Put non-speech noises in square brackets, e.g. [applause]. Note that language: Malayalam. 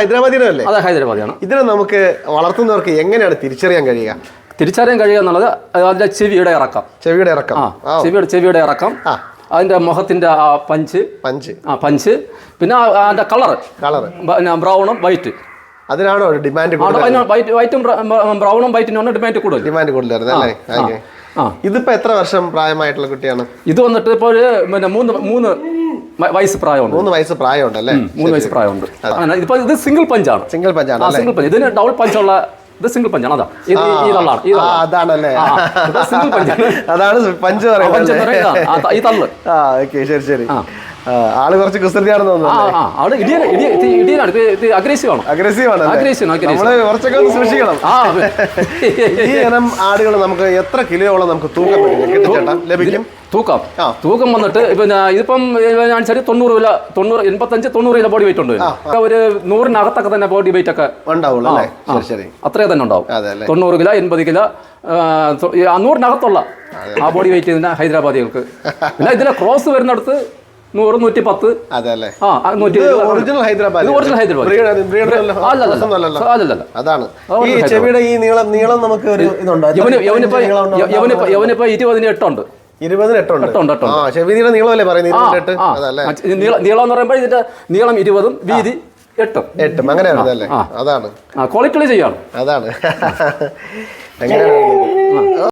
ഹൈദരാബാദിയുടെ അതെ ഹൈദരാബാദിയാണ്. ഇതിനെ നമുക്ക് വളർത്തുന്നവർക്ക് എങ്ങനെയാണ് തിരിച്ചറിയാൻ കഴിയുക? തിരിച്ചറിയാൻ കഴിയുക എന്നുള്ളത് അതിന്റെ ചെവിയുടെ ഇറക്കം. ചെവിയുടെ ഇറക്കം. ആ ചെവിയുടെ ചെവിയുടെ ഇറക്കം. അതിന്റെ മുഖത്തിന്റെ ആ പഞ്ച്. പഞ്ച്. ആ പഞ്ച്. പിന്നെ അതിന്റെ കളർ കളർ പിന്നെ ബ്രൗണും വൈറ്റ്. അതിനാണോ ഡിമാൻഡ് വൈറ്റ് വൈറ്റും ബ്ര- ബ്രൗണും വൈറ്റിനാണ് ഡിമാൻഡ് കൂടുതൽ. ഡിമാൻഡ് ആ ഇതിപ്പോ എത്ര വർഷം പ്രായമായിട്ടുള്ള കുട്ടിയാണ്? ഇത് വന്നിട്ട് ഇപ്പോൾ പിന്നെ മൂന്ന് മൂന്ന് വയസ്സ് പ്രായമുണ്ട്. മൂന്ന് വയസ്സ് പ്രായമുണ്ട് അല്ലേ മൂന്ന് വയസ്സ് പ്രായമുണ്ട്. അങ്ങനെ ഇതിപ്പോൾ ഇത് സിംഗിൾ പഞ്ചാണ് സിംഗിൾ പഞ്ചാണ് സിംഗിൾ പഞ്ച് ഇതിന് ഡബിൾ പഞ്ചുള്ള ഇത് സിംഗിൾ പഞ്ചാണ് അതാ. ഇത് ഈ തള്ളാണ്. അതാണല്ലേ? സിംഗിൾ പഞ്ചാണ് [laughs] അതാണ് പഞ്ച് പറയുന്നത് ഈ തള്ള്. ശരി ശരി. ആൾ കുറച്ച് കുസൃതിയാണെന്ന് തോന്നുന്നു ആ അവിടെ ഇടിയൻ ഇടി ഇത് ഇടിയനാണ്. ഇത് ഇത് അഗ്രസീവ് ആണ്. അഗ്രസീവ് ആണ് Aggressive, aggressive. നമ്മൾ കുറച്ചൊക്കെ ഒന്ന് സൂക്ഷിക്കണം. [laughs] ഈ ഇനം ആടുകൾ നമുക്ക് എത്ര കിലോയോളം നമുക്ക് തൂക്കം ലഭിക്കും? തൂക്കം. തൂക്കം വന്നിട്ട് ഇപ്പൊ ഇതിപ്പം ഞാൻ ശരി തൊണ്ണൂറ് കിലോ തൊണ്ണൂറ് എൺപത്തഞ്ച് തൊണ്ണൂറ് കിലോ ബോഡി വെയിറ്റ് ഉണ്ട്. ഒരു നൂറിനകത്തൊക്കെ തന്നെ ബോഡി വെയിറ്റ് ഒക്കെ അത്രേ തന്നെ ഉണ്ടാവും. തൊണ്ണൂറ് കിലോ എൺപത് കിലോ നൂറിനകത്തുള്ള ആ ബോഡി വെയിറ്റ് ഇതിന്റെ ഹൈദരാബാദികൾക്ക്. പിന്നെ ഇതിന്റെ ക്രോസ് വരുന്നിടത്ത് നൂറ് നൂറ്റി പത്ത് ഒറിജിനൽ ഹൈദരാബാദ് അതാണ്. ഈ ചെവിയുടെ ഈ നീളം നീളം നമുക്ക് ഒരു ഇതുണ്ടോ. എത്ര യവന് ഇഞ്ച് യവനിപ്പോ നീളം ഉണ്ടോ? യവനിപ്പോ യവനിപ്പോ ഇരുപതിന് എട്ടുണ്ട്. ഇരുപതിന് എട്ടുണ്ട് എട്ടുണ്ട്, എട്ടുണ്ട്. ആ ചെവിയുടെ നീളമല്ലേ പറയുന്നത്? ആ. അതല്ലേ? നീളം നീളം എന്ന് പറയുമ്പോൾ ഇതിന്റെ നീളം ഇരുപതും വീതി എട്ടും. എട്ടും. അങ്ങനെ. അതാണ്. ക്വാളിറ്റി ചെയ്യാണ് അതാണ്. എങ്ങനെയാണ്?